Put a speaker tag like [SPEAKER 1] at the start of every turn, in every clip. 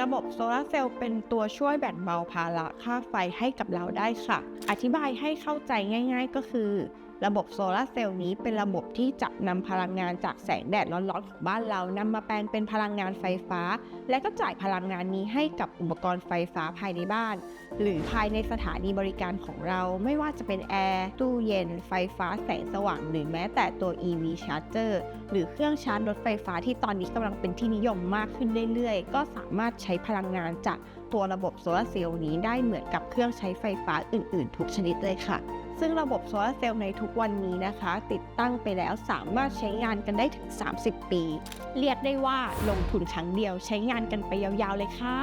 [SPEAKER 1] ระบบโซลาร์เซลล์เป็นตัวช่วยแบ่งเบาภาระค่าไฟให้กับเราได้ค่ะ อธิบายให้เข้าใจง่าย ๆ ก็คือระบบโซลาร์เซลล์นี้เป็นระบบที่จะนำพลังงานจากแสงแดดร้อนๆของบ้านเรานำมาแปลงเป็นพลังงานไฟฟ้า และก็จ่ายพลังงานนี้ให้กับอุปกรณ์ไฟฟ้าภายในบ้าน หรือภายในสถานีบริการของเราไม่ว่าจะเป็นแอร์ตู้เย็น ไฟฟ้าแสงสว่าง หรือแม้แต่ตัว EV Charger หรือเครื่องชาร์จรถไฟฟ้าที่ตอนนี้กำลังเป็นที่นิยมมากขึ้นเรื่อยๆ ก็สามารถใช้พลังงานจากตัวระบบโซลาร์เซลล์นี้ได้เหมือนกับเครื่องใช้ไฟฟ้าอื่น ๆ ทุกชนิดเลยค่ะ ซึ่งระบบโซลาร์เซลล์ในทุกวันนี้นะคะ ติดตั้งไปแล้วสามารถใช้งานกันได้ถึง 30 ปี เรียกได้ว่าลงทุนครั้งเดียวใช้งานกันไปยาวๆเลยค่ะ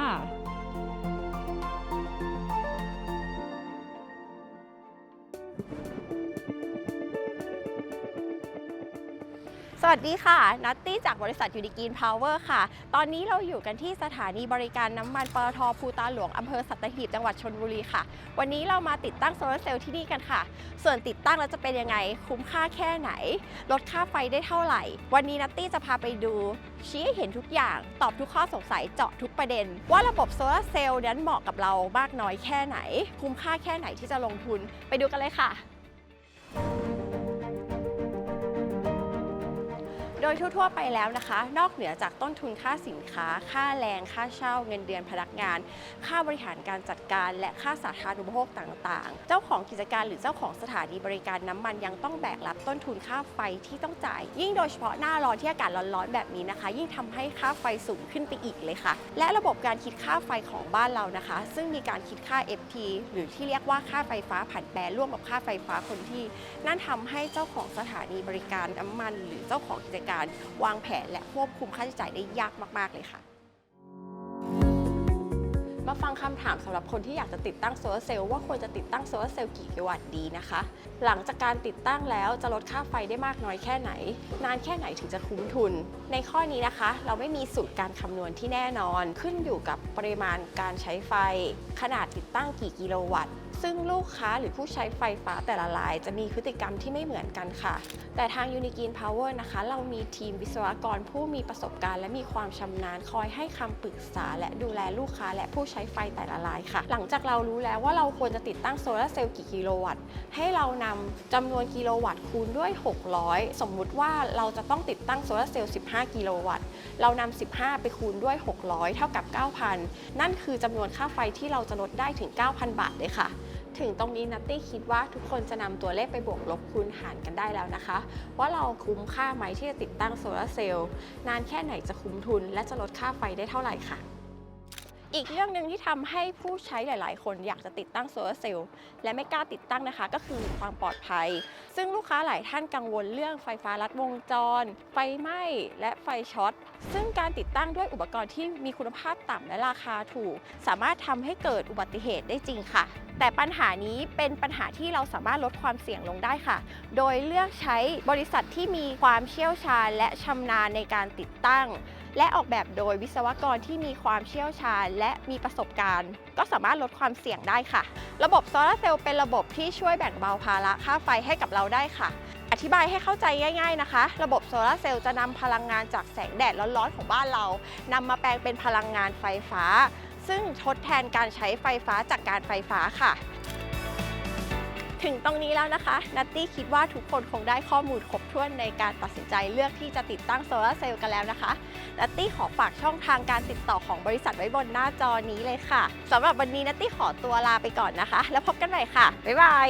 [SPEAKER 2] วัสดีค่ะ นัตตี้จากบริษัทยูนิกีนพาวเวอร์ค่ะ ตอนนี้เราอยู่กันที่สถานีบริการน้ำมันปตทภูตาหลวงอำเภอสัตหีบจังหวัดชนบุรีค่ะ วันนี้เรามาติดตั้งโซลาร์เซลล์ที่นี่กันค่ะ ส่วนติดตั้งแล้วจะเป็นยังไง คุ้มค่าแค่ไหน ลดค่าไฟได้เท่าไหร่ วันนี้นัตตี้จะพาไปดู ชี้ให้เห็นทุกอย่าง ตอบทุกข้อสงสัยเจาะทุกประเด็น ว่าระบบโซลาร์เซลล์นั้นเหมาะกับเรามากน้อยแค่ไหน คุ้มค่าแค่ไหนที่จะลงทุน ไปดูกันเลยค่ะ ดยทั่วๆไปแล้วนะคะ นอกเหนือจากต้นทุนค่าสินค้า ค่าแรง ค่าเช่า เงินเดือนพนักงาน ค่าบริหารการจัดการ และค่าสาธารณูปโภคต่างๆ เจ้าของกิจการหรือเจ้าของสถานีบริการน้ำมันยังต้องแบกรับต้นทุนค่าไฟที่ต้องจ่าย ยิ่งโดยเฉพาะหน้าร้อนที่อากาศร้อนๆแบบนี้นะคะ ยิ่งทำให้ค่าไฟสูงขึ้นไปอีกเลยค่ะ และระบบการคิดค่าไฟของบ้านเรานะคะ ซึ่งมีการคิดค่า FT หรือที่เรียกว่าค่าไฟฟ้าผันแปรร่วมกับค่าไฟฟ้าคนที่ นั่นทำให้เจ้าของสถานีบริการน้ำมัน หรือเจ้าของกิจการวางแผนและควบคุมค่าใช้จ่ายได้ยากมาก ๆ เลยค่ะ มาฟังคำถามสำหรับคนที่อยากจะติดตั้งโซลาร์เซลล์ว่าควรจะติดตั้งโซลาร์เซลล์กี่กิโลวัตต์ดีนะคะ หลังจากการติดตั้งแล้วจะลดค่าไฟได้มากน้อยแค่ไหน นานแค่ไหนถึงจะคุ้มทุน ในข้อนี้นะคะ เราไม่มีสูตรการคำนวณที่แน่นอน ขึ้นอยู่กับปริมาณการใช้ไฟ ขนาดติดตั้งกี่กิโลวัตต์ซึ่งลูกค้าหรือผู้ใช้ไฟฟ้าแต่ละราย จะมีพฤติกรรมที่ไม่เหมือนกันค่ะ แต่ทาง u n i g i n Power นะคะ เรามีทีมวิศวกรผู้มีประสบการณ์ และมีความชำนาญคอยให้คำปรึกษา และดูแลลูกค้าและผู้ใช้ไฟแต่ละรายค่ะ หลังจากเรารู้แล้วว่าเราควรจะติดตั้งโซลาร์เซลล์กี่กิโลวัตต์ ให้เรานำจำนวนกิโลวัตต์คูณด้วย 600 สมมุติว่าเราจะต้องติดตั้งโซลาร์เซลล์ 15 กิโลวัตต์ เรานำ15 ไปคูณด้วย 600 เท่ากับ 9,000 นั่นคือจำนวนค่าไฟที่เราจะลดได้ถึง 9,000 บาทเลยค่ะ ถึงตรงนี้นัตตี้คิดว่าทุกคนจะนำตัวเลขไปบวกลบคูณหารกันได้แล้วนะคะ ว่าเราคุ้มค่าไหมที่จะติดตั้งโซลาร์เซลล์นานแค่ไหนจะคุ้มทุน และจะลดค่าไฟได้เท่าไหร่ค่ะ อีกเรื่องหนึ่งที่ทำให้ผู้ใช้หลาย ๆ คนอยากจะติดตั้งโซลาร์เซลล์และไม่กล้าติดตั้งนะคะ ก็คือความปลอดภัย ซึ่งลูกค้าหลายท่านกังวลเรื่องไฟฟ้าลัดวงจร ไฟไหม้และไฟช็อต ซึ่งการติดตั้งด้วยอุปกรณ์ที่มีคุณภาพต่ำและราคาถูก สามารถทำให้เกิดอุบัติเหตุได้จริงค่ะ แต่ปัญหานี้เป็นปัญหาที่เราสามารถลดความเสี่ยงลงได้ค่ะ โดยเลือกใช้บริษัทที่มีความเชี่ยวชาญและชำนาญในการติดตั้ง และออกแบบโดยวิศวกรที่มีความเชี่ยวชาญ และมีประสบการณ์ ก็สามารถลดความเสี่ยงได้ค่ะ ระบบโซลาร์เซลล์เป็นระบบที่ช่วยแบ่งเบาภาระค่าไฟให้กับเราได้ค่ะ อธิบายให้เข้าใจง่าย ๆนะคะ ระบบโซลาร์เซลล์จะนำพลังงานจากแสงแดดร้อนๆของบ้านเรานำมาแปลงเป็นพลังงานไฟฟ้า ซึ่งทดแทนการใช้ไฟฟ้าจากการไฟฟ้าค่ะ ถึงตรงนี้แล้วนะคะนัตตี้คิดว่าทุกคนคงได้ข้อมูลครบถ้วนในการตัดสินใจเลือกที่จะติดตั้งโซลาร์เซลล์กันแล้วนะคะนัตตี้ขอฝากช่องทางการติดต่อของบริษัทไว้บนหน้าจอนี้เลยค่ะสำหรับวันนี้นัตตี้ขอตัวลาไปก่อนนะคะ แล้วพบกันใหม่ค่ะบ๊ายบาย